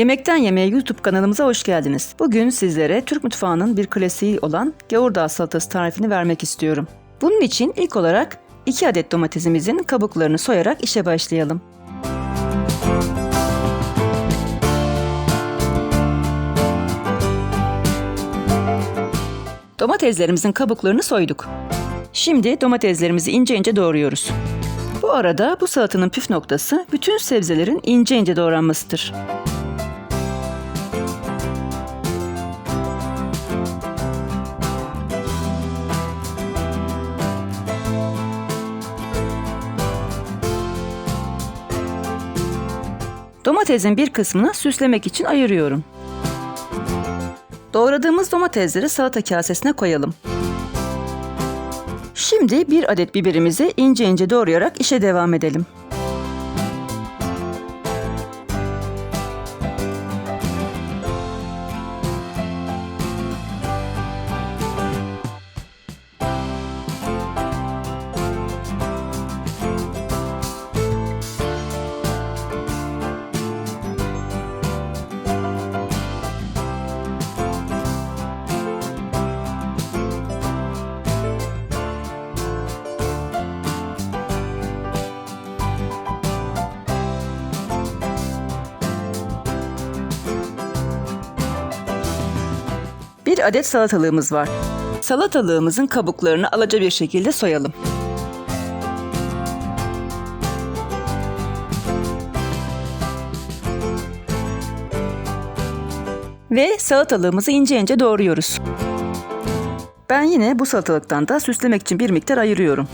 Yemekten Yemeğe YouTube kanalımıza hoş geldiniz. Bugün sizlere Türk mutfağının bir klasiği olan gavurdağ salatası tarifini vermek istiyorum. Bunun için ilk olarak 2 adet domatesimizin kabuklarını soyarak işe başlayalım. Domateslerimizin kabuklarını soyduk. Şimdi domateslerimizi ince ince doğruyoruz. Bu arada bu salatanın püf noktası bütün sebzelerin ince ince doğranmasıdır. Domatesin bir kısmını süslemek için ayırıyorum. Doğradığımız domatesleri salata kasesine koyalım. Şimdi bir adet biberimizi ince ince doğrayarak işe devam edelim. Bir adet salatalığımız var. Salatalığımızın kabuklarını alaca bir şekilde soyalım. Ve salatalığımızı ince ince doğruyoruz. Ben yine bu salatalıktan da süslemek için bir miktar ayırıyorum.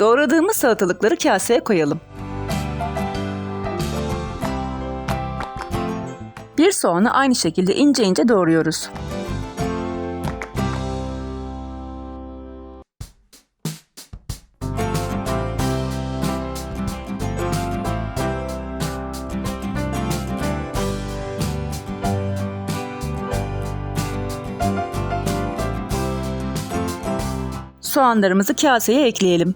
Doğradığımız salatalıkları kaseye koyalım. Bir soğanı aynı şekilde ince ince doğruyoruz. Soğanlarımızı kaseye ekleyelim.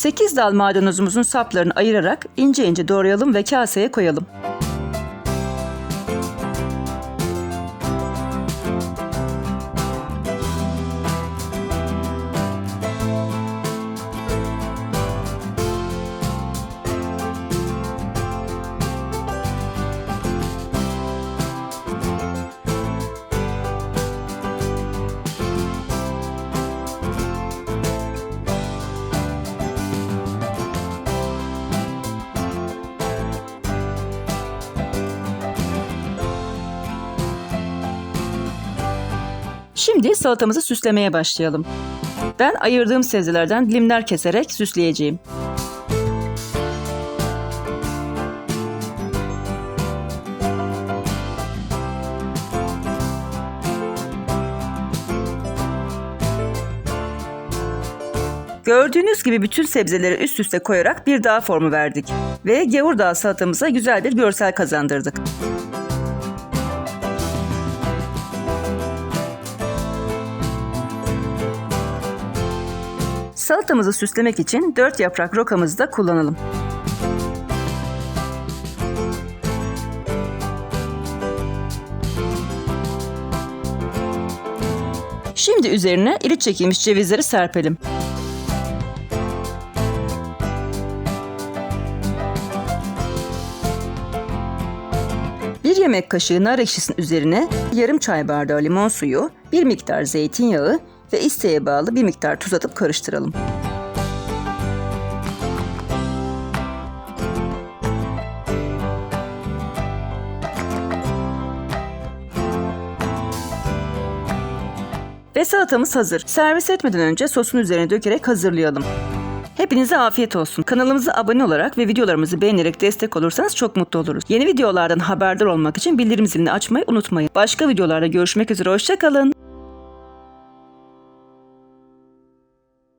Sekiz dal maydanozumuzun saplarını ayırarak ince ince doğrayalım ve kaseye koyalım. Şimdi salatamızı süslemeye başlayalım. Ben ayırdığım sebzelerden dilimler keserek süsleyeceğim. Gördüğünüz gibi bütün sebzeleri üst üste koyarak bir dağ formu verdik. Ve gavurdağ salatamıza güzel bir görsel kazandırdık. Salatamızı süslemek için 4 yaprak rokamızı da kullanalım. Şimdi üzerine iri çekilmiş cevizleri serpelim. Bir yemek kaşığı nar ekşisinin üzerine yarım çay bardağı limon suyu, bir miktar zeytinyağı ve isteğe bağlı bir miktar tuz atıp karıştıralım. Ve salatamız hazır. Servis etmeden önce sosun üzerine dökerek hazırlayalım. Hepinize afiyet olsun. Kanalımıza abone olarak ve videolarımızı beğenerek destek olursanız çok mutlu oluruz. Yeni videolardan haberdar olmak için bildirim zilini açmayı unutmayın. Başka videolarda görüşmek üzere. Hoşçakalın.